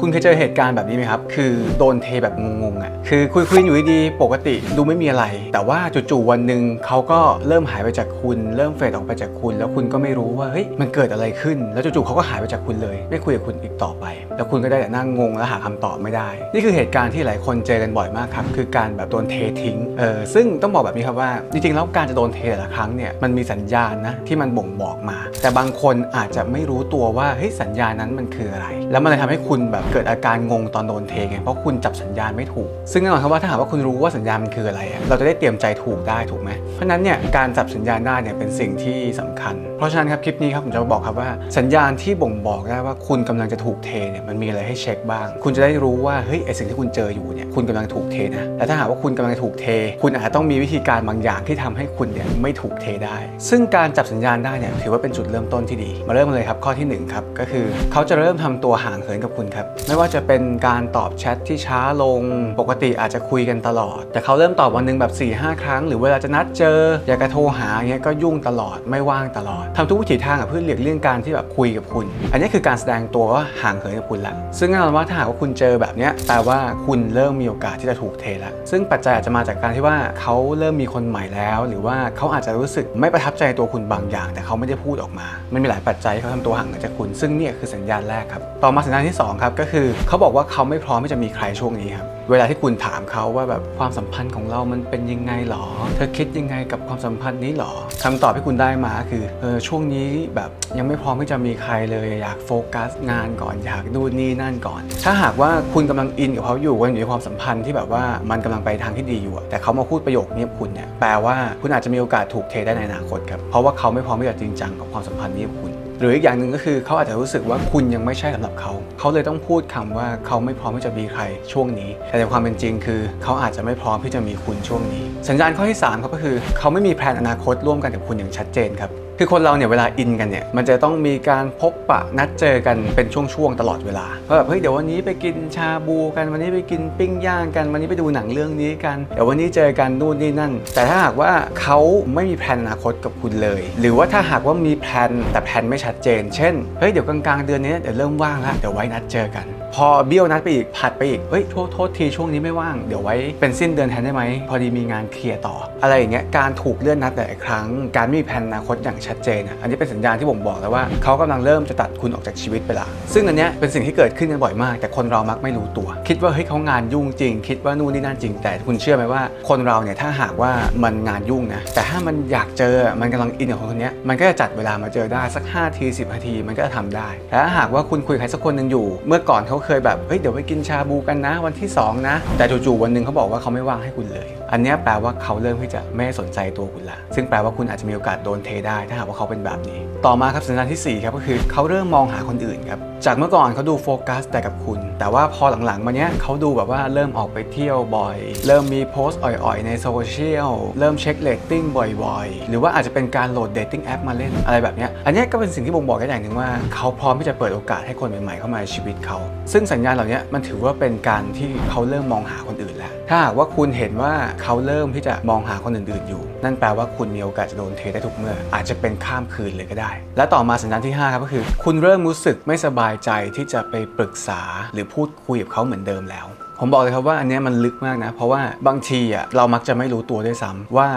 คุณเคยเจอเหตุการณ์แบบนี้ไหมครับ คือโดนเทแบบงงๆอะ คือคุยคุยๆอยู่ดีๆปกติดูไม่มีอะไร แต่ว่าจู่ๆวันหนึ่งเขาก็เริ่มหายไปจากคุณ เริ่มเฟดออกไปจากคุณ แล้วคุณก็ไม่รู้ว่าเฮ้ยมันเกิดอะไรขึ้น แล้วจู่ๆเขาก็หายไปจากคุณเลย ไม่คุยกับคุณอีกต่อไป แล้วคุณก็ได้แต่นั่งงงและหาคำตอบไม่ได้ นี่คือเหตุการณ์ที่หลายคนเจอกันบ่อยมากครับ คือการแบบโดนเททิ้ง เออซึ่งต้องบอกแบบนี้ครับว่า จริงๆแล้วการจะโดนเทแต่ละครั้งเนี่ย มันมีสัญญาณนะที่มันบ่งบอกมา แต่บางคนอาจจะไม่รู้ตัวว่าเฮ้ยสัญญาณนั้นมันคืออะไร แล้วมันเลยทำให้คุณแบบเกิดอาการงงตอนโดนเทไงเพราะคุณจับสัญญาณไม่ถูก ซึ่งแน่นอนครับว่าถ้าหากว่าคุณรู้ว่าสัญญาณมันคืออะไร เราจะได้เตรียมใจถูกได้ถูกไหมเพราะนั้นเนี่ยการจับสัญญาณได้เนี่ยเป็นสิ่งที่สำคัญ เพราะฉะนั้นครับคลิปนี้ครับผมจะมาบอกครับว่าสัญญาณที่บ่งบอกได้ว่าคุณกำลังจะถูกเทเนี่ยมันมีอะไรให้เช็คบ้าง คุณจะได้รู้ว่าเฮ้ยไอสิ่งที่คุณเจออยู่เนี่ยคุณกำลังถูกเทนะและถ้าหากว่าคุณกำลังถูกเท คุณอาจจะต้องมีวิธีการบางอย่างที่ทำให้คุณเนี่ยไม่ถูกเทได้ ซึ่งการจับสัญญาณได้เนี่ยถือว่าเป็นจุดเริ่มต้นที่ดี มาเริ่มเลยครับข้อที่หนึ่งครับก็คือเขาจะเริ่มทำตัวห่างเหินกับคุณครับไม่ว่าจะเป็นการตอบแชทที่ช้าลง ปกติอาจจะคุยกันตลอด แต่เขาเริ่มตอบวันหนึงแบบ4ี่ห้าครั้ง หรือเวลาจะนัดเจออยากจะโทรหาเงี้ยก็ยุ่งตลอดไม่ว่างตลอดทำทุกวิถีทางเพื่อหลีกเลี่ยงการที่แบบคุยกับคุณ อันนี้คือการแสดงตัวว่าห่างเหินกับคุณละซึ่งแน่นอนว่าถ้าหากว่าคุณเจอแบบนี้แปลว่าคุณเริ่มมีโอกาสที่จะถูกเทละซึ่งปัจจัยอาจจะมาจากการที่ว่าเขาเริ่มมีคนใหม่แล้ว หรือว่าเขาอาจจะรู้สึกไม่ประทับใจตัวคุณบางอย่าง แต่เขาไม่ได้พูดออกมา มันมีหลายปัจจัยที่เขาทำตัวห่างจากคุณ ซึ่งเนี่ยคือสัญญาณแรกครับต่อมาสัญญาณที่สองครับก็คือเขาบอกว่าเขาไม่พร้อมที่จะมีใครช่วงนี้ครับ เวลาที่คุณถามเขาว่าแบบความสัมพันธ์ของเรามันเป็นยังไงหรอ เธอคิดยังไงกับความสัมพันธ์นี้หรอคำตอบที่คุณได้มาคือเออช่วงนี้แบบยังไม่พร้อมที่จะมีใครเลยอยากโฟกัสงานก่อนอยากดูนนี่นั่นก่อน ถ้าหากว่าคุณกำลังอินกับเขาอยู่กันอยู่ในความสัมพันธ์ที่แบบว่ามันกำลังไปทางที่ดีอยู่ แต่เขามาพูดประโยคนี้กับคุณเนี่ยแปลว่าคุณอาจจะมีโอกาสถูกเทได้ในอนาคตครับเพราะว่าเขาไม่พร้อมที่จะจริงจังกับความสัมพันธ์นี้กับคุณ หรืออีกอย่างหนึ่งก็คือเขาอาจจะรู้สึกว่าคุณยังไม่ใช่สำหรับเขาเขาเลยต้องพูดคำว่าเขาไม่พร้อมที่จะมีใครช่วงนี้ แต่ในความเป็นจริงคือเขาอาจจะไม่พร้อมที่จะมีคุณช่วงนี้ สัญญาณข้อที่3ครับก็คือเขาไม่มีแผนอนาคตร่วมกันกับคุณอย่างชัดเจนครับ คือคนเราเนี่ยเวลาอินกันเนี่ยมันจะต้องมีการพบปะนัดเจอกันเป็นช่วงๆตลอดเวลาว่าแบบเฮ้ยเดี๋ยววันนี้ไปกินชาบูกันวันนี้ไปกินปิ้งย่างกันวันนี้ไปดูหนังเรื่องนี้กันเดี๋ยววันนี้เจอกันนู่นนี่นั่น แต่ถ้าหากว่าเขาไม่มีแผนอนาคตกับคุณเลย หรือว่าถ้าหากว่ามีแผนแต่แผนไม่ชัดเจน เช่นเฮ้ยเดี๋ยวกลางๆเดือนนี้เดี๋ยวเริ่มว่างแล้วเดี๋ยวไว้นัดเจอกัน พอเบี้ยวนัดไปอีกผัดไปอีกเฮ้ยโทษโทษทีช่วงนี้ไม่ว่างเดี๋ยวไว้เป็นสิ้นเดือนแทนได้ไหมพอดีมีงานเคลียร์ต่อ อะไรอย่างเงี้ยการถูกเลื่อนนัดหลายครั้ง การไม่มีแผนอนาคตอย่างชัดเจนอันนี้เป็นสัญญาณที่ผมบอกแล้วว่าเขากำลังเริ่มจะตัดคุณออกจากชีวิตไปละซึ่งอันเนี้ยเป็นสิ่งที่เกิดขึ้นกันบ่อยมาก แต่คนเรามักไม่รู้ตัว คิดว่าเฮ้ยเขางานยุ่งจริง คิดว่านู่นนี่นั่นจริง แต่คุณเชื่อไหมว่า คนเราเนี่ยถ้าหากว่ามันงานยุ่งนะแต่ถ้ามันอยากเจอมันกำลังอินกับคนคนเนี้มันก็จะจัดเวลามาเจอได้สัก5ที10นาทีมันก็จะทำได้แต่ถ้าหากว่าคุณคุยใครสักคนหนึ่งอยู่ เมื่อก่อนเขาเคยแบบเฮ้ยเดี๋ยวไปกินชาบูกันนะ วันที่สองนะ แต่จู่ๆวันหนึ่งเขาบอกว่าเขาไม่ว่างให้คุณเลย อันนี้แปลว่าเขาเริ่มที่จะไม่สนใจตัวคุณละซึ่งแปลว่าคุณอาจจะมีโอกาสโดนเทได้ ถ้าหากว่าเขาเป็นแบบนี้ ต่อมาครับสัญญาณที่4ครับก็คือเขาเริ่มมองหาคนอื่นครับจากเมื่อก่อนเขาดูโฟกัสแต่กับคุณ แต่ว่าพอหลังๆมาเนี้ยเขาดูแบบว่าเริ่มออกไปเที่ยวบ่อย เริ่มมีโพสต์อ่อยๆ ในโซเชียลเริ่มเช็คเรตติ้งบ่อยๆ หรือว่าอาจจะเป็นการโหลดเดทติ้งแอปมาเล่นอะไรแบบเนี้ยอันนี้ก็เป็นสิ่งที่บ่งบอกได้อย่างหนึ่งว่าเขาพร้อมที่จะเปิดโอกาสให้คนใหม่ๆเข้ามาในชีวิตเขาซึ่งสัญญาณเหล่านี้มันถือว่าเป็นการที่เขาเริ่มมองหาคนอื่นแล้ว ถ้าหากว่าคุณเห็นว่าเขาเริ่มที่จะมองหาคนอื่นๆอยู่ นั่นแปลว่าคุณมีโอกาสจะโดนเทได้ทุกเมื่อ อาจจะเป็นข้ามคืนเลยก็ได้ และต่อมาสัญญาณที่5ครับก็คือ คุณเริ่มรู้สึกไม่สบายใจที่จะไปปรึกษาหรือพูดคุยกับเขาเหมือนเดิมแล้ว ผมบอกเลยครับว่าอันนี้มันลึกมากนะ เพราะว่าบางทีอะเรามักจะไม่รู้ตัวด้วยซ้ำว่า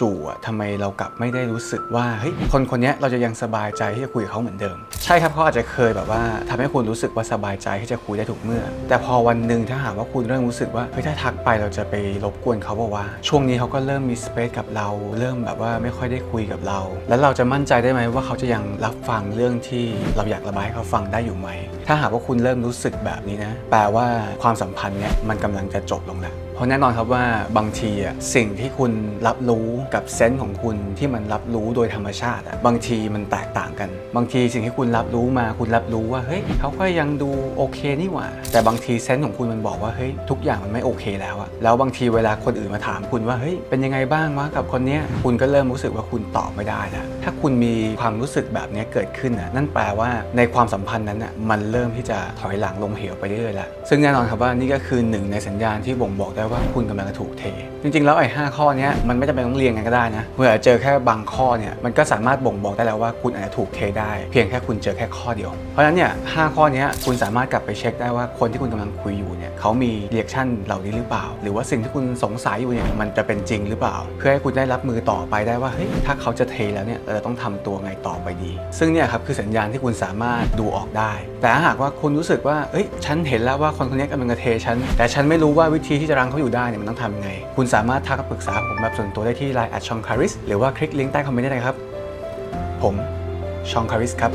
จู่ๆอะทำไมเรากลับไม่ได้รู้สึกว่าเฮ้ยคนคนนี้เราจะยังสบายใจที่จะคุยกับเขาเหมือนเดิม ใช่ครับเขาอาจจะเคยแบบว่าทำให้คุณรู้สึกว่าสบายใจที่จะคุยได้ทุกเมื่อ แต่พอวันหนึ่งถ้าหากว่าคุณเริ่มรู้สึกว่าเฮ้ยถ้าทักไปเราจะไปรบกวนเขาบอกว่า ช่วงนี้เขาก็เริ่มมีสเปซกับเรา เริ่มแบบว่าไม่ค่อยได้คุยกับเรา แล้วเราจะมั่นใจได้ไหมว่าเขาจะยังรับฟังเรื่องที่เราอยากระบายให้เขาฟังได้อยู่ไหม ถ้าหากว่าคุณเริ่มรู้สึกแบบนี้นะ แปลว่าความสัมพันธ์เนี่ยมันกำลังจะจบลงแล้ว ราะแน่นอนครับว่าบางทีอะสิ่งที่คุณรับรู้กับเซนส์ของคุณที่มันรับรู้โดยธรรมชาติอะบางทีมันแตกต่างกัน บางทีสิ่งที่คุณรับรู้มาคุณรับรู้ว่าเฮ้ยเขาก็ยังดูโอเคนี่หว่า แต่บางทีเซนส์ของคุณมันบอกว่าเฮ้ยทุกอย่างมันไม่โอเคแล้วอะแล้วบางทีเวลาคนอื่นมาถามคุณว่าเฮ้ยเป็นยังไงบ้างวะกับคนเนี้ยคุณก็เริ่มรู้สึกว่าคุณตอบไม่ได้แล้วถ้าคุณมีความรู้สึกแบบนี้เกิดขึ้นอะนั่นแปลว่าในความสัมพันธ์นั้นอะมันเริ่มที่จะถอยหลังลงเหวไปเรื่อยๆแล้วซึ่งแน่นอนครับว่านี่ก็คือหนึ่งในสัญญาณที่บ่งบอกได้ว่าคุณกำลังจะถูกเท จริงๆ แล้วไอ้หข้อนี้มันไม่จำเป็นต้องเรียงกันก็ได้นะเมื่อเจอแค่บางข้อเนี่ยมันก็สามารถบ่งบอกได้แล้วว่าคุณอาจจะถูกเทได้ เพียงแค่คุณเจอแค่ข้อเดียว เพราะฉะนั้นเนี่ยหข้อนี้คุณสามารถกลับไปเช็คได้ว่าคนที่คุณกำลังคุยอยู่เนี่ยเขามีเรียกชั่นเหล่านี้หรือเปล่า หรือว่าสิ่งที่คุณสงสัยอยู่เนี่ยมันจะเป็นจริงหรือเปล่า เพื่อให้คุณได้รับมือต่อไปได้ว่าเฮ้ยถ้าเขาจะเทแล้วเนี่ยเราจะต้องทำตัวไงต่อไปดี ซึ่งเนี่ยครับคือสัญญาณที่คุณสามารถดูออกได้ แต่หากว่าคุณรู้สึกว่าเอ้ยฉันเห็นแล้วว่าคนคนนี้กำลังจะเทฉันแต่ฉันไม่รู้ว่าวิธีที่จะรังเขาอยู่ได้เนี่ยมันต้องทำยังไง คุณสามารถทักปรึกษาผมแบบส่วนตัวได้ที่ไลน์แอดชองคาริสหรือว่าคลิกลิงก์ใต้คอมเมนต์ได้เลยครับ ผมชองคาริสครับ